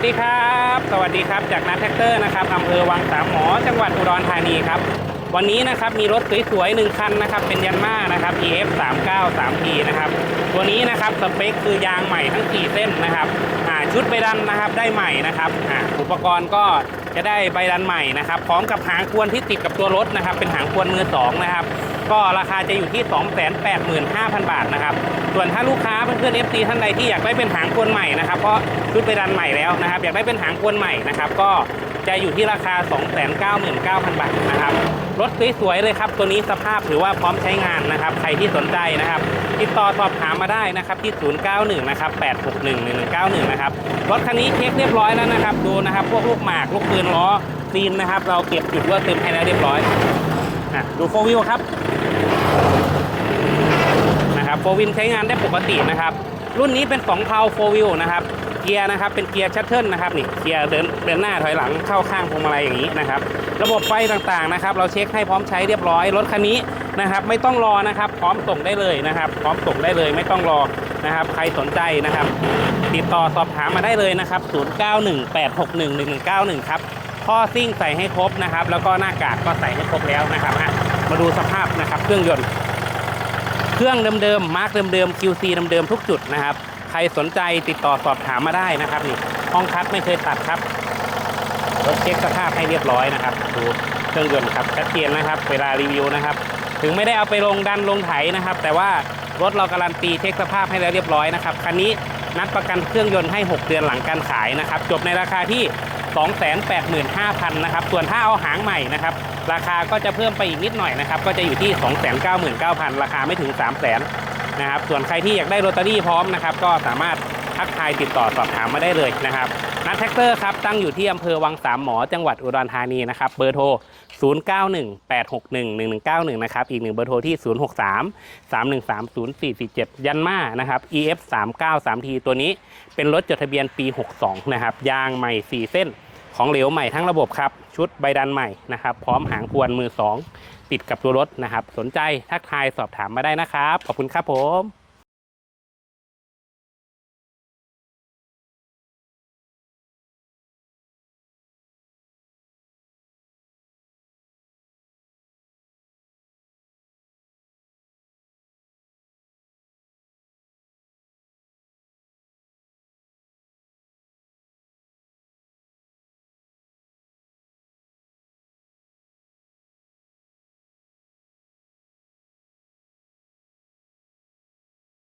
สดีครับ สวัสดีครับจากนัทแท็กเตอร์นะครับอำเภอวังสามหมอจังหวัดอุดรธานีครับ วันนี้นะครับมีรถสวยๆหนึ่งคันนะครับเป็นยันมานะครับ EF 3 9 3 P นะครับตัวนี้นะครับสเปคคือยางใหม่ทั้ง 4 เส้นนะครับอ่าชุดใบดันนะครับได้ใหม่นะครับอ่าอุปกรณ์ก็จะได้ใบดันใหม่นะครับพร้อมกับหางควนที่ติดกับตัวรถนะครับเป็นหางควนมือสองนะครับ ก็ราคาจะอยู่ที่ 285,000 บาทนะครับ ส่วนถ้าลูกค้าเพื่อนๆ FC ท่านใดที่อยากได้เป็นหางควนใหม่นะครับ เพราะชุดไปดันใหม่แล้วนะครับ อยากได้เป็นหางควนใหม่นะครับ ก็จะอยู่ที่ราคา 299,000 บาทนะครับ รถสวยๆเลยครับ ตัวนี้สภาพถือว่าพร้อมใช้งานนะครับ ใครที่สนใจนะครับ ติดต่อสอบถามมาได้นะครับที่ 091 นะครับ 861 1191 นะครับ รถคันนี้เช็คเรียบร้อยแล้วนะครับ ดูนะครับ พวกลูกหมาก ลูกปืนล้อซีนนะครับ เราเก็บจุดรั่วซึมให้แล้วเรียบร้อย อะดูโฟวิวครับนะครับโฟวินใช้งานได้ปกตินะครับ รุ่นนี้เป็น2เพาโฟวิลนะครับ เกียร์นะครับเป็นเกียร์ชัตเทิลนะครับนี่เกียร์เดินเดินหน้าถอยหลังเข้าข้างพวงมาลัยอย่างนี้นะครับ ระบบไฟต่างๆนะครับ เราเช็คให้พร้อมใช้เรียบร้อยรถคันนี้นะครับไม่ต้องรอนะครับ พร้อมส่งได้เลยนะครับ พร้อมส่งได้เลยไม่ต้องรอนะครับ ใครสนใจนะครับ ติดต่อสอบถามมาได้เลยนะครับ 0918611191 ครับ ท่อซิ่งใส่ให้ครบนะครับ แล้วก็หน้ากากก็ใส่ให้ครบแล้วนะครับมาดูสภาพนะครับเครื่องยนต์ เครื่องเดิมๆมาร์กเดิมๆ QC เดิมๆทุกจุดนะครับ ใครสนใจติดต่อสอบถามมาได้นะครับนี่ห้องคัดไม่เคยตัดครับรถเช็คสภาพให้เรียบร้อยนะครับดูเครื่องยนต์ครับชัดเจนนะครับ เวลารีวิวนะครับ ถึงไม่ได้เอาไปลงดันลงไถนะครับ แต่ว่ารถเราการันตีเช็คสภาพให้แล้วเรียบร้อยนะครับคันนี้นัดประกันเครื่องยนต์ให้ 6 เดือนหลังการขายนะครับ จบในราคาที่ 285,000นะครับส่วนถ้าเอาหางใหม่นะครับราคาก็จะเพิ่มไปอีกนิดหน่อยนะครับก็จะอยู่ที่ 299,000 ราคาไม่ถึง 300,000นะครับส่วนใครที่อยากได้โรตารี่พร้อมนะครับก็สามารถ ทักทายติดต่อสอบถามมาได้เลยนะครับนัดแท็กเตอร์ครับตั้งอยู่ที่อำเภอวังสามหมอจังหวัดอุดรธานีนะครับเบอร์โทร 0918611191 นะครับ อีกหนึ่งเบอร์โทรที่ 063 313 0447 ยันมานะครับ EF 393 t ตัวนี้เป็นรถจดทะเบียนปี 62 นะครับ ยางใหม่ 4 เส้น ของเหลวใหม่ทั้งระบบครับ ชุดใบดันใหม่นะครับ พร้อมหางควนมือ 2 ติดกับตัวรถนะครับ สนใจทักทายสอบถามมาได้นะครับ ขอบคุณครับผม